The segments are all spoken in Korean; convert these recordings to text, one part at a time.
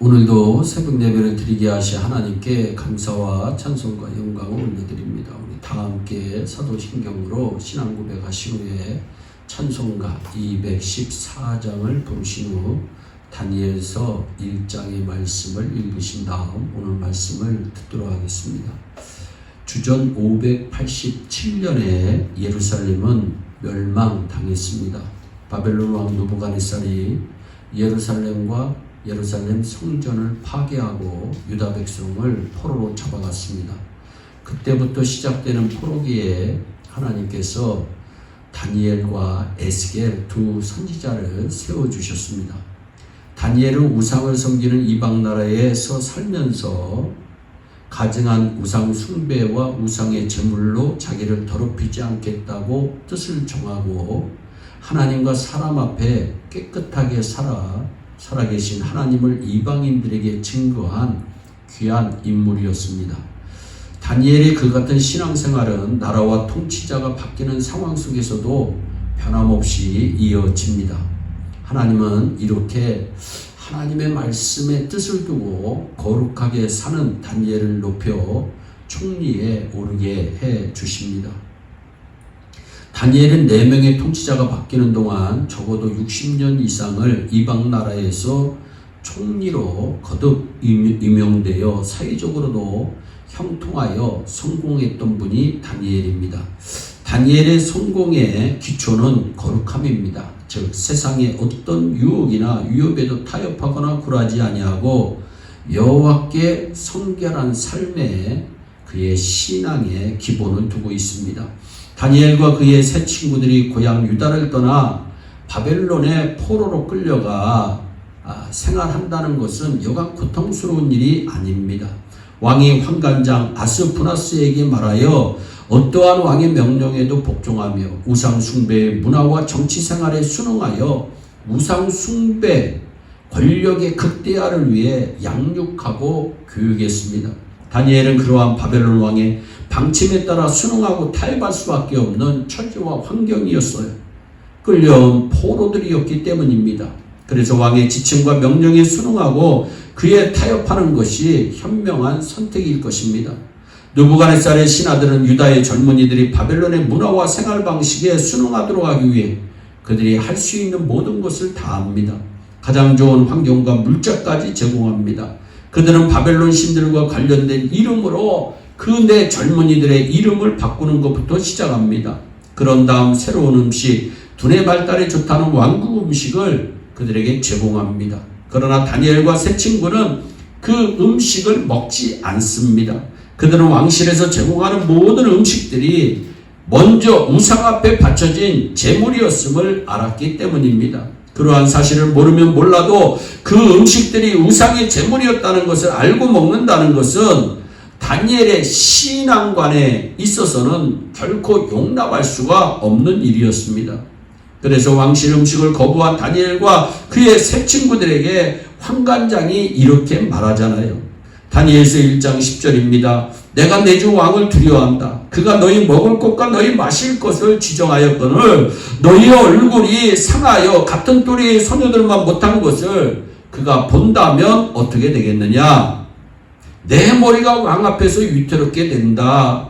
오늘도 새벽 예배를 드리게 하시 하나님께 감사와 찬송과 영광을 올려드립니다. 우리 다 함께 사도신경으로 신앙 고백하신 후에 찬송가 214장을 부르신 후 다니엘서 1장의 말씀을 읽으신 다음 오늘 말씀을 듣도록 하겠습니다. 주전 587년에 예루살렘은 멸망당했습니다. 바벨론 왕 누부갓네살이 예루살렘과 예루살렘 성전을 파괴하고 유다 백성을 포로로 잡아갔습니다. 그때부터 시작되는 포로기에 하나님께서 다니엘과 에스겔 두 선지자를 세워 주셨습니다. 다니엘은 우상을 섬기는 이방 나라에서 살면서 가증한 우상 숭배와 우상의 제물로 자기를 더럽히지 않겠다고 뜻을 정하고 하나님과 사람 앞에 깨끗하게 살아 살아계신 하나님을 이방인들에게 증거한 귀한 인물이었습니다. 다니엘의 그 같은 신앙생활은 나라와 통치자가 바뀌는 상황 속에서도 변함없이 이어집니다. 하나님은 이렇게 하나님의 말씀에 뜻을 두고 거룩하게 사는 다니엘을 높여 총리에 오르게 해 주십니다. 다니엘은 4명의 통치자가 바뀌는 동안 적어도 60년 이상을 이방 나라에서 총리로 거듭 임명되어 사회적으로도 형통하여 성공했던 분이 다니엘입니다. 다니엘의 성공의 기초는 거룩함입니다. 즉 세상의 어떤 유혹이나 위협에도 타협하거나 굴하지 아니하고 여호와께 성결한 삶에 그의 신앙의 기본을 두고 있습니다. 다니엘과 그의 세 친구들이 고향 유다를 떠나 바벨론의 포로로 끌려가 아, 생활한다는 것은 여간 고통스러운 일이 아닙니다. 왕이 환관장 아스푸나스에게 말하여 어떠한 왕의 명령에도 복종하며 우상 숭배의 문화와 정치 생활에 순응하여 우상 숭배 권력의 극대화를 위해 양육하고 교육했습니다. 다니엘은 그러한 바벨론 왕의 방침에 따라 순응하고 타협할 수밖에 없는 처지와 환경이었어요. 끌려온 포로들이었기 때문입니다. 그래서 왕의 지침과 명령에 순응하고 그에 타협하는 것이 현명한 선택일 것입니다. 누부갓네살의 신하들은 유다의 젊은이들이 바벨론의 문화와 생활 방식에 순응하도록 하기 위해 그들이 할 수 있는 모든 것을 다 합니다. 가장 좋은 환경과 물자까지 제공합니다. 그들은 바벨론 신들과 관련된 이름으로 그내 젊은이들의 이름을 바꾸는 것부터 시작합니다. 그런 다음 새로운 음식, 두뇌 발달에 좋다는 왕국 음식을 그들에게 제공합니다. 그러나 다니엘과 세 친구는 그 음식을 먹지 않습니다. 그들은 왕실에서 제공하는 모든 음식들이 먼저 우상 앞에 바쳐진 제물이었음을 알았기 때문입니다. 그러한 사실을 모르면 몰라도 그 음식들이 우상의 제물이었다는 것을 알고 먹는다는 것은 다니엘의 신앙관에 있어서는 결코 용납할 수가 없는 일이었습니다. 그래서 왕실 음식을 거부한 다니엘과 그의 세 친구들에게 황관장이 이렇게 말하잖아요. 다니엘서 1장 10절입니다. 내가 내 주 왕을 두려워한다. 그가 너희 먹을 것과 너희 마실 것을 지정하였거늘 너희의 얼굴이 상하여 같은 또래의 소녀들만 못한 것을 그가 본다면 어떻게 되겠느냐? 내 머리가 왕 앞에서 위태롭게 된다.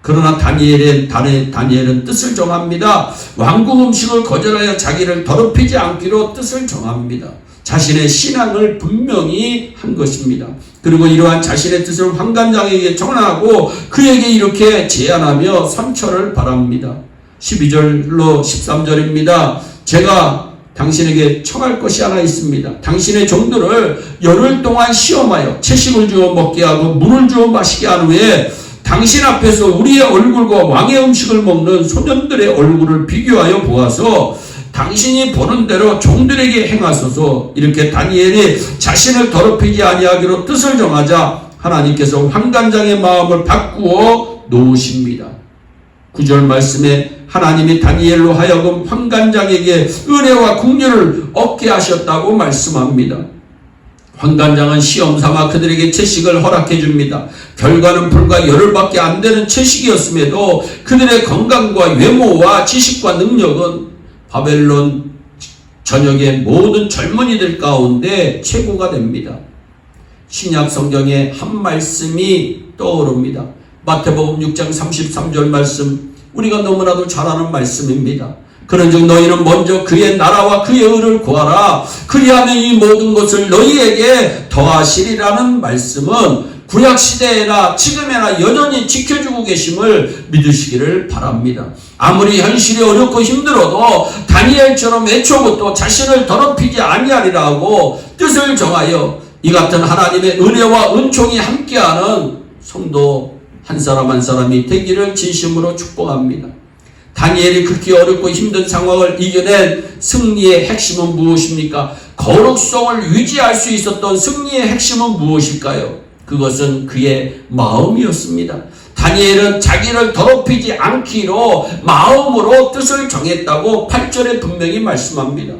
그러나 다니엘은, 다니엘은 뜻을 정합니다. 왕국 음식을 거절하여 자기를 더럽히지 않기로 뜻을 정합니다. 자신의 신앙을 분명히 한 것입니다. 그리고 이러한 자신의 뜻을 황관장에게 전하고 그에게 이렇게 제안하며 선처를 바랍니다. 12절로 13절입니다. 제가 당신에게 청할 것이 하나 있습니다. 당신의 종들을 열흘 동안 시험하여 채식을 주어 먹게 하고 물을 주어 마시게 한 후에 당신 앞에서 우리의 얼굴과 왕의 음식을 먹는 소년들의 얼굴을 비교하여 보아서 당신이 보는 대로 종들에게 행하소서 이렇게 다니엘이 자신을 더럽히지 아니하기로 뜻을 정하자 하나님께서 황관장의 마음을 바꾸어 놓으십니다. 구절 말씀에 하나님이 다니엘로 하여금 황관장에게 은혜와 국률을 얻게 하셨다고 말씀합니다. 황관장은 시험 삼아 그들에게 채식을 허락해 줍니다. 결과는 불과 열흘밖에 안 되는 채식이었음에도 그들의 건강과 외모와 지식과 능력은 바벨론 전역의 모든 젊은이들 가운데 최고가 됩니다. 신약 성경의 한 말씀이 떠오릅니다. 마태복음 6장 33절 말씀 우리가 너무나도 잘 아는 말씀입니다. 그런즉 너희는 먼저 그의 나라와 그의 의를 구하라. 그리하면 이 모든 것을 너희에게 더하시리라는 말씀은 구약 시대에나 지금에나 여전히 지켜주고 계심을 믿으시기를 바랍니다. 아무리 현실이 어렵고 힘들어도 다니엘처럼 애초부터 자신을 더럽히지 아니하리라고 뜻을 정하여 이 같은 하나님의 은혜와 은총이 함께하는 성도 한 사람 한 사람이 되기를 진심으로 축복합니다. 다니엘이 그렇게 어렵고 힘든 상황을 이겨낸 승리의 핵심은 무엇입니까? 거룩성을 유지할 수 있었던 승리의 핵심은 무엇일까요? 그것은 그의 마음이었습니다. 다니엘은 자기를 더럽히지 않기로 마음으로 뜻을 정했다고 8절에 분명히 말씀합니다.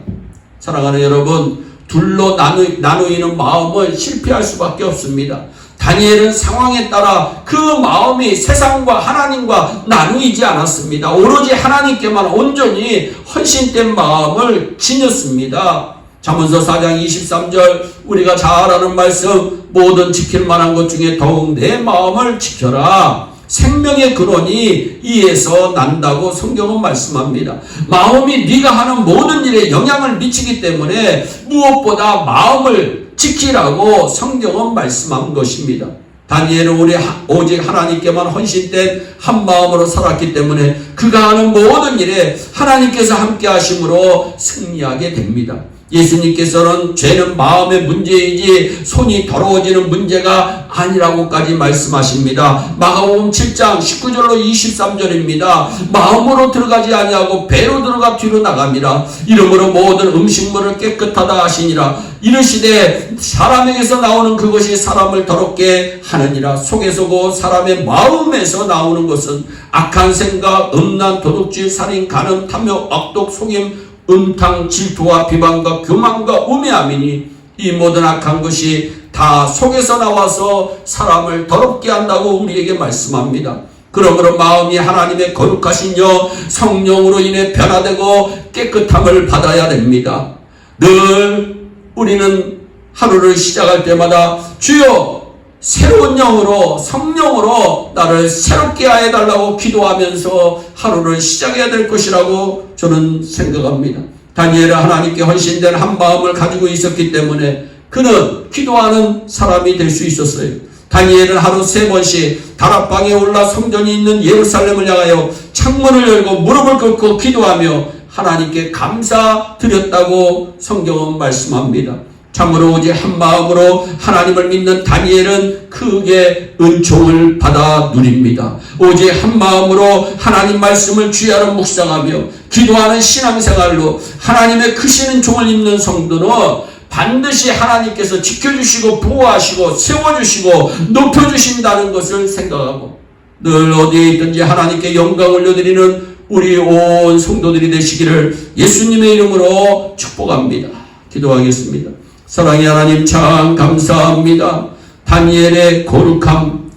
사랑하는 여러분, 둘로 나누, 나누이는 마음은 실패할 수밖에 없습니다. 다니엘은 상황에 따라 그 마음이 세상과 하나님과 나누이지 않았습니다. 오로지 하나님께만 온전히 헌신된 마음을 지녔습니다. 잠언서 4장 23절 우리가 잘 아는 말씀 모든 지킬 만한 것 중에 더욱 내 마음을 지켜라. 생명의 근원이 이에서 난다고 성경은 말씀합니다. 마음이 네가 하는 모든 일에 영향을 미치기 때문에 무엇보다 마음을 지키라고 성경은 말씀한 것입니다. 다니엘은 우리 오직 하나님께만 헌신된 한 마음으로 살았기 때문에 그가 하는 모든 일에 하나님께서 함께 하심으로 승리하게 됩니다. 예수님께서는 죄는 마음의 문제이지 손이 더러워지는 문제가 아니라고까지 말씀하십니다. 마가복음 7장 19절로 23절입니다. 마음으로 들어가지 아니하고 배로 들어가 뒤로 나갑니다. 이러므로 모든 음식물을 깨끗하다 하시니라. 이르시되 사람에게서 나오는 그것이 사람을 더럽게 하느니라. 속에서 고 사람의 마음에서 나오는 것은 악한 생각, 음란, 도둑질, 살인, 간음, 탐욕, 악독, 속임, 음탕, 질투와 비방과 교만과 우매함이니 이 모든 악한 것이 다 속에서 나와서 사람을 더럽게 한다고 우리에게 말씀합니다. 그러므로 마음이 하나님의 거룩하신 여 성령으로 인해 변화되고 깨끗함을 받아야 됩니다. 늘 우리는 하루를 시작할 때마다 주여 새로운 영으로 성령으로 나를 새롭게 해달라고 기도하면서 하루를 시작해야 될 것이라고 저는 생각합니다. 다니엘은 하나님께 헌신된 한 마음을 가지고 있었기 때문에 그는 기도하는 사람이 될 수 있었어요. 다니엘은 하루 세 번씩 다락방에 올라 성전이 있는 예루살렘을 향하여 창문을 열고 무릎을 꿇고 기도하며 하나님께 감사드렸다고 성경은 말씀합니다. 참으로 오직 한 마음으로 하나님을 믿는 다니엘은 크게 은총을 받아 누립니다. 오직 한 마음으로 하나님 말씀을 주야로 묵상하며 기도하는 신앙생활로 하나님의 크신 은총을 입는 성도는 반드시 하나님께서 지켜주시고 보호하시고 세워주시고 높여주신다는 것을 생각하고 늘 어디에 있든지 하나님께 영광 올려드리는 우리 온 성도들이 되시기를 예수님의 이름으로 축복합니다. 기도하겠습니다. 사랑의 하나님 참 감사합니다. 다니엘의 거룩함,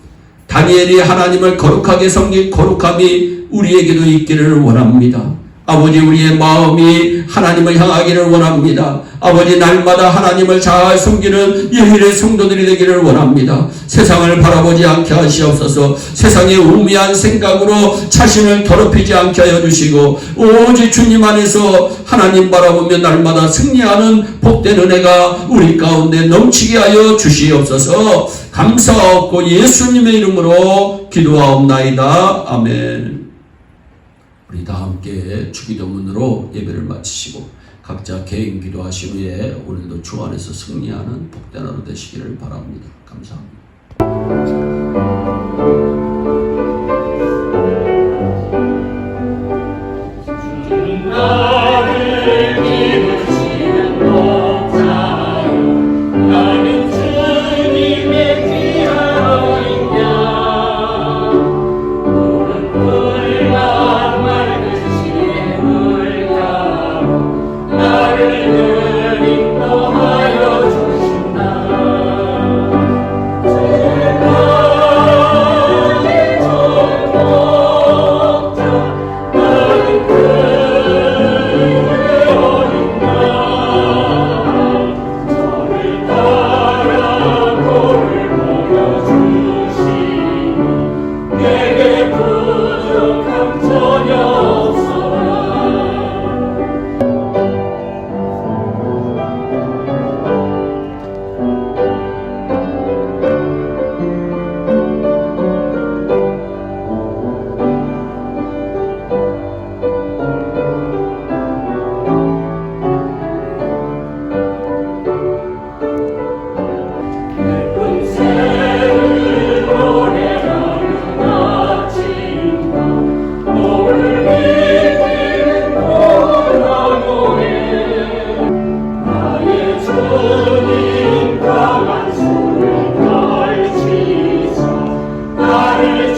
다니엘이 하나님을 거룩하게 섬긴 거룩함이 우리에게도 있기를 원합니다. 아버지 우리의 마음이 하나님을 향하기를 원합니다. 아버지 날마다 하나님을 잘 섬기는 예일의 성도들이 되기를 원합니다. 세상을 바라보지 않게 하시옵소서 세상의 우미한 생각으로 자신을 더럽히지 않게 하여 주시고 오직 주님 안에서 하나님 바라보며 날마다 승리하는 복된 은혜가 우리 가운데 넘치게 하여 주시옵소서 감사하고 예수님의 이름으로 기도하옵나이다. 아멘. 우리 다 함께 주기도문으로 예배를 마치시고 각자 개인 기도하신 후에 오늘도 주 안에서 승리하는 복된 하루 되시기를 바랍니다. 감사합니다.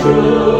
Jesus.